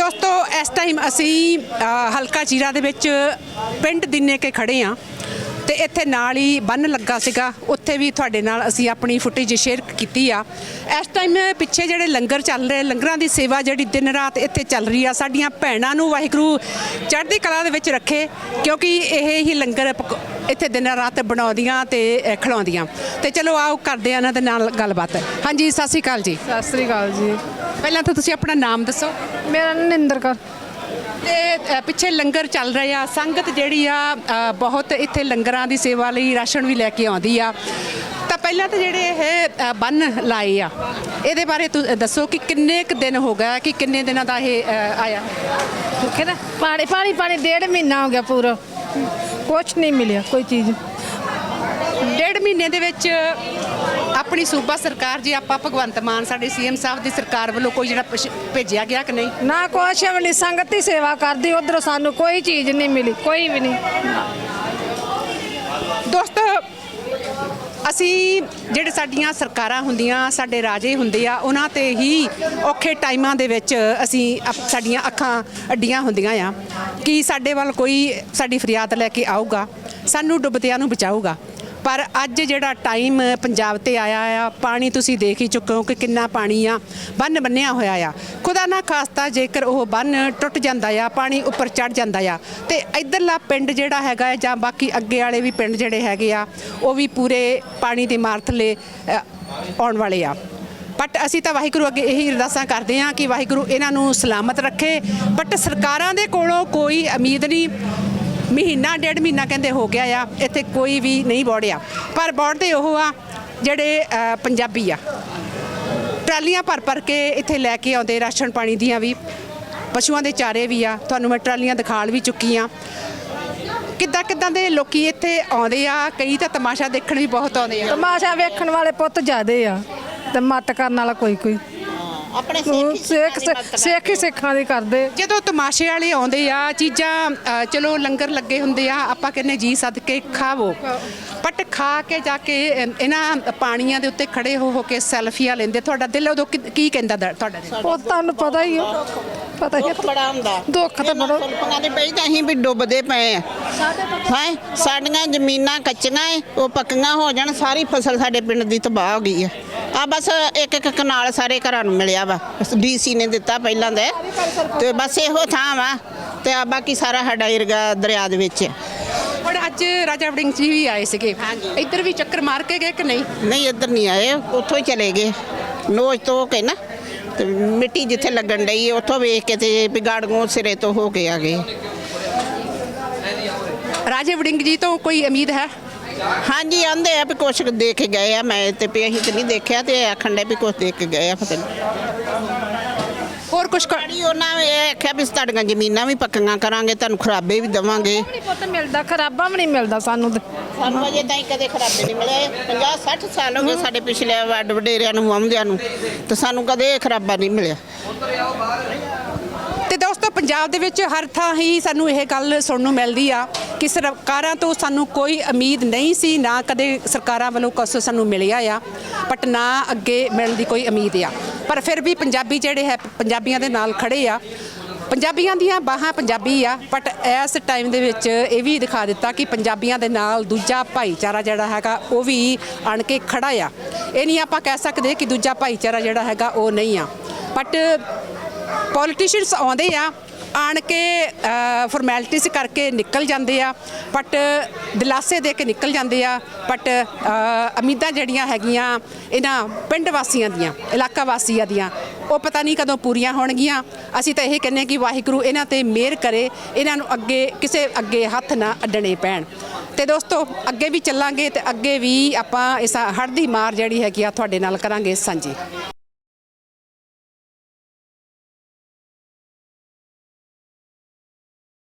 ਦੋਸਤੋ ਇਸ ਟਾਈਮ ਅਸੀਂ ਹਲਕਾ ਜੀਰਾ ਦੇ ਵਿੱਚ ਪਿੰਡ ਦਿਨੇ ਕੇ ਖੜੇ ਆ। ਤੇ ਇੱਥੇ ਨਾਲ ਹੀ ਬੰਨ ਲੱਗਾ ਸੀਗਾ। ਉੱਥੇ ਵੀ ਤੁਹਾਡੇ ਨਾਲ ਅਸੀਂ ਆਪਣੀ ਫੁਟੇਜ ਸ਼ੇਅਰ ਕੀਤੀ ਆ। ਇਸ ਟਾਈਮ ਪਿੱਛੇ ਜਿਹੜੇ ਲੰਗਰ ਚੱਲ ਰਹੇ ਲੰਗਰਾਂ ਦੀ ਸੇਵਾ ਜਿਹੜੀ ਦਿਨ ਰਾਤ ਇੱਥੇ ਚੱਲ ਰਹੀ ਆ ਸਾਡੀਆਂ ਭੈਣਾਂ ਨੂੰ ਵਾਹਿਗੁਰੂ ਚੜ੍ਹਦੀ ਕਲਾ ਦੇ ਵਿੱਚ ਰੱਖੇ ਕਿਉਂਕਿ ਇਹ ਹੀ ਲੰਗਰ ਇੱਥੇ ਦਿਨ ਰਾਤ ਬਣਾਉਂਦੀਆਂ ਤੇ ਖਿਲਾਉਂਦੀਆਂ। ਤੇ ਚਲੋ ਆਓ ਕਰਦੇ ਆ ਇਹਨਾਂ ਦੇ ਨਾਲ ਗੱਲਬਾਤ। ਹਾਂਜੀ ਸਤਿ ਸ਼੍ਰੀ ਅਕਾਲ ਜੀ। ਸਤਿ ਸ੍ਰੀ ਅਕਾਲ ਜੀ। ਪਹਿਲਾਂ ਤਾਂ ਤੁਸੀਂ ਆਪਣਾ ਨਾਮ ਦੱਸੋ। ਮੇਰਾ ਨਿੰਦਰ ਕੌਰ। ਤੇ ਪਿੱਛੇ ਲੰਗਰ ਚੱਲ ਰਹੇ। ਆ ਸੰਗਤ ਜਿਹੜੀ ਆ ਬਹੁਤ ਇੱਥੇ ਲੰਗਰਾਂ ਦੀ ਸੇਵਾ ਲਈ ਰਾਸ਼ਨ ਵੀ ਲੈ ਕੇ ਆਉਂਦੀ ਆ। ਤਾਂ ਪਹਿਲਾਂ ਤਾਂ ਜਿਹੜੇ ਇਹ ਬੰਨ ਲਾਏ ਆ ਇਹਦੇ ਬਾਰੇ ਦੱਸੋ ਕਿ ਕਿੰਨੇ ਕੁ ਦਿਨ ਹੋ ਗਏ ਕਿ ਕਿੰਨੇ ਦਿਨਾਂ ਦਾ ਇਹ ਆਇਆ? ਠੀਕ ਹੈ ਨਾ ਪਾਣੀ ਪਾਣੀ ਪਾਣੀ ਡੇਢ ਮਹੀਨਾ ਹੋ ਗਿਆ ਪੂਰਾ। ਕੁਛ ਨਹੀਂ ਮਿਲਿਆ ਕੋਈ ਚੀਜ਼। ਡੇਢ ਮਹੀਨੇ ਦੇ ਵਿੱਚ ਆਪਣੀ ਸੂਬਾ ਸਰਕਾਰ ਜੀ ਆਪਾਂ ਭਗਵੰਤ ਮਾਨ ਸਾਡੇ ਸੀਐਮ ਸਾਹਿਬ ਦੀ ਸਰਕਾਰ ਵੱਲੋਂ ਕੋਈ ਜਿਹੜਾ ਪਸ਼- ਭੇਜਿਆ ਗਿਆ ਕਿ ਨਹੀਂ? ਨਾ ਕੁਛ ਵੀ ਨਹੀਂ ਸੰਗਤ ਦੀ ਸੇਵਾ ਕਰਦੀ ਉਧਰੋਂ ਸਾਨੂੰ ਕੋਈ ਚੀਜ਼ ਨਹੀਂ ਮਿਲੀ ਕੋਈ ਵੀ ਨਹੀਂ। ਦੋਸਤੋ ਅਸੀਂ ਜਿਹੜੇ ਸਾਡੀਆਂ ਸਰਕਾਰਾਂ ਹੁੰਦੀਆਂ ਸਾਡੇ ਰਾਜੇ ਹੁੰਦੇ ਆ ਉਹਨਾਂ ਤੇ ਹੀ ਔਖੇ ਟਾਈਮਾਂ ਦੇ ਵਿੱਚ ਅਸੀਂ ਅਪ- ਸਾਡੀਆਂ ਅੱਖਾਂ ਅੱਡੀਆਂ ਹੁੰਦੀਆਂ ਆ ਕਿ ਸਾਡੇ ਵੱਲ ਕੋਈ ਸਾਡੀ ਫਰਿਆਦ ਲੈ ਕੇ ਆਊਗਾ ਸਾਨੂੰ ਡੁੱਬਦਿਆਂ ਨੂੰ ਬਚਾਊਗਾ। ਪਰ ਅੱਜ ਜਿਹੜਾ ਟਾਈਮ ਪੰਜਾਬ ਤੇ ਆਇਆ ਆ, ਪਾਣੀ ਤੁਸੀਂ ਦੇਖ ਹੀ ਚੁੱਕੇ ਹੋ ਕਿ ਕਿੰਨਾ ਪਾਣੀ ਆ, ਬੰਨ ਬੰਨਿਆ ਹੋਇਆ ਆ। ਖੁਦਾ ਨਾ ਖਾਸਤਾ ਜੇਕਰ ਉਹ ਬੰਨ ਟੁੱਟ ਜਾਂਦਾ ਆ, ਪਾਣੀ ਉੱਪਰ ਚੜ ਜਾਂਦਾ ਆ। ਤੇ ਇਧਰਲਾ ਪਿੰਡ ਜਿਹੜਾ ਹੈਗਾ ਜਾਂ ਬਾਕੀ ਅੱਗੇ ਵਾਲੇ ਵੀ ਪਿੰਡ ਜਿਹੜੇ ਹੈਗੇ ਆ, ਉਹ ਵੀ ਪੂਰੇ ਪਾਣੀ ਦੇ ਮਾਰ ਥੱਲੇ ਆਉਣ ਵਾਲੇ ਆ। ਬਟ ਅਸੀਂ ਤਾਂ ਵਾਹਿਗੁਰੂ ਅੱਗੇ ਇਹੀ ਅਰਦਾਸਾਂ ਕਰਦੇ ਹਾਂ ਕਿ ਵਾਹਿਗੁਰੂ ਇਹਨਾਂ ਨੂੰ ਸਲਾਮਤ ਰੱਖੇ। ਬਟ ਸਰਕਾਰਾਂ ਦੇ ਕੋਲੋਂ ਕੋਈ ਉਮੀਦ ਨਹੀਂ ਮਹੀਨਾ, ਡੇਢ ਮਹੀਨਾ ਕਹਿੰਦੇ ਹੋ ਗਿਆ ਆ, ਇੱਥੇ ਕੋਈ ਵੀ ਨਹੀਂ ਬੋੜਿਆ। ਪਰ ਬੋੜਦੇ ਉਹ ਆ ਜਿਹੜੇ ਪੰਜਾਬੀ ਆ। ਟਰਾਲੀਆਂ ਭਰ ਭਰ ਕੇ ਇੱਥੇ ਲੈ ਕੇ ਆਉਂਦੇ, ਰਾਸ਼ਨ ਪਾਣੀ ਦੀਆਂ ਵੀ, ਪਸ਼ੂਆਂ ਦੇ ਚਾਰੇ ਵੀ ਆ, ਤੁਹਾਨੂੰ ਮੈਂ ਟਰਾਲੀਆਂ ਦਿਖਾਲ ਵੀ ਚੁੱਕੀ ਆ। ਕਿੱਦਾਂ ਕਿੱਦਾਂ ਦੇ ਲੋਕੀ ਇੱਥੇ ਆਉਂਦੇ ਆ, ਕਈ ਤਾਂ ਤਮਾਸ਼ਾ ਦੇਖਣ ਵੀ ਬਹੁਤ ਆਉਂਦੇ ਆ। ਤਮਾਸ਼ਾ ਵੇਖਣ ਵਾਲੇ ਪੁੱਤ ਜ਼ਿਆਦੇ ਆ, ਤੇ ਮੱਤ ਕਰਨ ਵਾਲਾ ਕੋਈ ਕੋਈ। ਆਪਣੇ ਸਿੱਖ ਸਿੱਖ ਸਿੱਖ ਹੀ। ਸਿੱਖਾਂ ਦੀ ਕਰਦੇ। ਜਦੋਂ ਤਮਾਸ਼ੇ ਵਾਲੇ ਆਉਂਦੇ ਆ ਚੀਜ਼ਾਂ ਅ, ਚਲੋ ਲੰਗਰ ਲੱਗੇ ਹੁੰਦੇ ਆ ਆਪਾਂ ਕਹਿੰਨੇ ਜੀ ਸਦਕੇ ਖਾਵੋ। ਬਟ ਖਾ ਕੇ ਜਾ ਕੇ ਇਹਨਾਂ ਪਾਣੀਆਂ ਦੇ ਉੱਤੇ ਖੜੇ ਹੋ ਹੋ ਕੇ ਸੈਲਫੀਆਂ ਲੈਂਦੇ। ਤੁਹਾਡਾ ਦਿਲ ਉਦੋਂ ਕੀ ਕੀ ਕਹਿੰਦਾ ਦ- ਤੁਹਾਡਾ ਦਿਲ? ਉਹ ਤੁਹਾਨੂੰ ਪਤਾ ਹੀ ਆ। ਪਤਾ ਹੀ ਆ। ਦੁੱਖ ਬੜਾ ਹੁੰਦਾ। ਦੁੱਖ ਤਾਂ ਬੜਾ ਫੁਲਪਾਂ ਦੇ ਪਈ ਤਾਂ ਅਸੀਂ ਵੀ ਡੁੱਬਦੇ ਪਏ ਆ। ਹਾਂ? ਸਾਡੀਆਂ ਜ਼ਮੀਨਾਂ ਕੱਚੀਆਂ ਏ ਉਹ ਪੱਕੀਆਂ ਹੋ ਜਾਣ ਸਾਰੀ ਫਸਲ ਸਾਡੇ ਪਿੰਡ ਦੀ ਤਬਾਹ ਹੋ ਗਈ ਆ। ਆ ਬਸ ਇੱਕ ਇੱਕ ਕਨਾਲ ਸਾਰੇ ਘਰਾਂ ਨੂੰ ਮਿਲਿਆ ਵਾ। ਡੀਸੀ ਨੇ ਦਿੱਤਾ ਪਹਿਲਾਂ ਦੇ। ਤੇ ਬਸ ਇਹੋ ਥਾਂ ਵਾ। ਤੇ ਆ ਬਾਕੀ ਸਾਰਾ ਸਾਡਾ ਏਰੀਆ ਦਰਿਆ ਦੇ ਵਿੱਚ। ਹੁਣ ਅੱਜ ਰਾਜਾ ਵੜਿੰਗ ਜੀ ਵੀ ਆਏ ਸੀਗੇ। ਇੱਧਰ ਵੀ ਚੱਕਰ ਮਾਰ ਕੇ ਗਏ ਕਿ ਨਹੀਂ? ਨਹੀਂ ਇੱਧਰ ਨਹੀਂ ਆਏ। ਉੱਥੋਂ ਹੀ ਚਲੇ ਗਏ। ਨੋਚ ਤੋਂ ਹੋ ਕੇ ਨਾ। ਤੇ ਮਿੱਟੀ ਜਿੱਥੇ ਲੱਗਣ ਡਈ ਹੈ, ਉੱਥੋਂ ਵੇਖ ਕੇ ਤੇ ਬਿਗਾੜਗੋਂ ਸਿਰੇ ਤੋਂ ਹੋ ਕੇ ਆ ਗਏ। ਰਾਜੇ ਵੜਿੰਗ ਜੀ ਤੋਂ ਕੋਈ ਉਮੀਦ ਹੈ? ਹਾਂਜੀ ਆਂਦੇ ਆ ਵੀ ਕੁਛ ਦੇ ਕੇ ਗਏ ਆ ਮੈਂ ਤੇ ਵੀ ਅਸੀਂ ਤੇ ਨਹੀਂ ਦੇਖਿਆ ਤੇ ਆਖਣ ਦੇ ਵੀ ਕੁਛ ਦੇ ਕੇ ਗਏ ਆ ਪਤਾ ਨਹੀਂ ਹੋਰ ਕੁਝ ਸਾਡੀ ਉਹਨਾਂ ਨੇ ਇਹ ਆਖਿਆ ਵੀ ਤੁਹਾਡੀਆਂ ਜ਼ਮੀਨਾਂ ਵੀ ਪੱਕੀਆਂ ਕਰਾਂਗੇ ਤੁਹਾਨੂੰ ਖਰਾਬੇ ਵੀ ਦੇਵਾਂਗੇ। ਪੁੱਤ ਮਿਲਦਾ ਖਰਾਬਾ ਵੀ ਨਹੀਂ ਮਿਲਦਾ ਸਾਨੂੰ ਤੇ। ਸਾਨੂੰ ਅਜੇ ਤਾਈਂ ਕਦੇ ਖਰਾਬੇ ਨਹੀਂ ਮਿਲੇ। 50 60 ਸਾਲ ਹੋ ਗਏ ਸਾਡੇ ਪਿਛਲੇ ਵੱਡ ਵਡੇਰਿਆਂ ਨੂੰ ਆਉਂਦਿਆਂ ਨੂੰ ਤੇ ਸਾਨੂੰ ਕਦੇ ਖਰਾਬਾ ਨਹੀਂ ਮਿਲਿਆ। ਤੇ ਦੋਸਤੋ ਪੰਜਾਬ ਦੇ ਵਿੱਚ ਹਰ ਥਾਂ ਹੀ ਸਾਨੂੰ ਇਹ ਗੱਲ ਸੁਣਨ ਨੂੰ ਮਿਲਦੀ ਆ। ਕਿ ਸਰਕਾਰਾਂ ਤੋਂ ਸਾਨੂੰ ਕੋਈ ਉਮੀਦ ਨਹੀਂ ਸੀ, ਨਾ ਕਦੇ ਸਰਕਾਰਾਂ ਵੱਲੋਂ ਕੁਛ ਸਾਨੂੰ ਮਿਲਿਆ ਆ ਬਟ ਨਾ ਅੱਗੇ ਮਿਲਣ ਦੀ ਕੋਈ ਉਮੀਦ ਆ। ਪਰ ਫਿਰ ਵੀ ਪੰਜਾਬੀ ਜਿਹੜੇ ਹੈ, ਪੰਜਾਬੀਆਂ ਦੇ ਨਾਲ ਖੜੇ ਆ। ਪੰਜਾਬੀਆਂ ਦੀਆਂ ਬਾਹਾਂ ਪੰਜਾਬੀ ਆ ਬਟ ਇਸ ਟਾਈਮ ਦੇ ਵਿੱਚ ਇਹ ਵੀ ਦਿਖਾ ਦਿੱਤਾ ਕਿ ਪੰਜਾਬੀਆਂ ਦੇ ਨਾਲ ਦੂਜਾ ਭਾਈਚਾਰਾ ਜਿਹੜਾ ਹੈਗਾ, ਉਹ ਵੀ ਆਣ ਕੇ ਖੜਾ ਆ। ਇਹ ਨਹੀਂ ਆਪਾਂ ਕਹਿ ਸਕਦੇ ਕਿ ਦੂਜਾ ਭਾਈਚਾਰਾ ਜਿਹੜਾ ਹੈਗਾ, ਉਹ ਨਹੀਂ ਆ। ਬਟ ਪੋਲੀਟੀਸ਼ੀਅਨਸ ਆਉਂਦੇ ਆ ਆਣ ਕੇ ਫਾਰਮੈਲਿਟੀਜ਼ ਕਰਕੇ ਨਿਕਲ ਜਾਂਦੇ ਆ ਬਟ ਦਿਲਾਸੇ ਦੇ ਕੇ ਨਿਕਲ ਜਾਂਦੇ ਆ ਬਟ ਉਮੀਦਾਂ ਜਿਹੜੀਆਂ ਹੈਗੀਆਂ ਇਹਨਾਂ ਪਿੰਡ ਵਾਸੀਆਂ ਦੀਆਂ, ਇਲਾਕਾ ਵਾਸੀਆਂ ਦੀਆਂ, ਉਹ ਪਤਾ ਨਹੀਂ ਕਦੋਂ ਪੂਰੀਆਂ ਹੋਣਗੀਆਂ। ਅਸੀਂ ਤਾਂ ਇਹ ਕਹਿੰਨੇ ਕਿ ਵਾਹਿਗੁਰੂ ਇਹਨਾਂ ਤੇ ਮਿਹਰ ਕਰੇ, ਇਹਨਾਂ ਨੂੰ ਅੱਗੇ, ਕਿਸੇ ਅੱਗੇ ਹੱਥ ਨਾ ਅੱਡਣੇ ਪੈਣ। ਤੇ ਦੋਸਤੋ, ਅੱਗੇ ਵੀ ਚੱਲਾਂਗੇ ਤੇ ਅੱਗੇ ਵੀ ਆਪਾਂ ਇਸ ਹੜ੍ਹ ਦੀ ਮਾਰ ਜਿਹੜੀ ਹੈਗੀ ਆ, ਤੁਹਾਡੇ ਨਾਲ ਕਰਾਂਗੇ ਸਾਂਝੀ।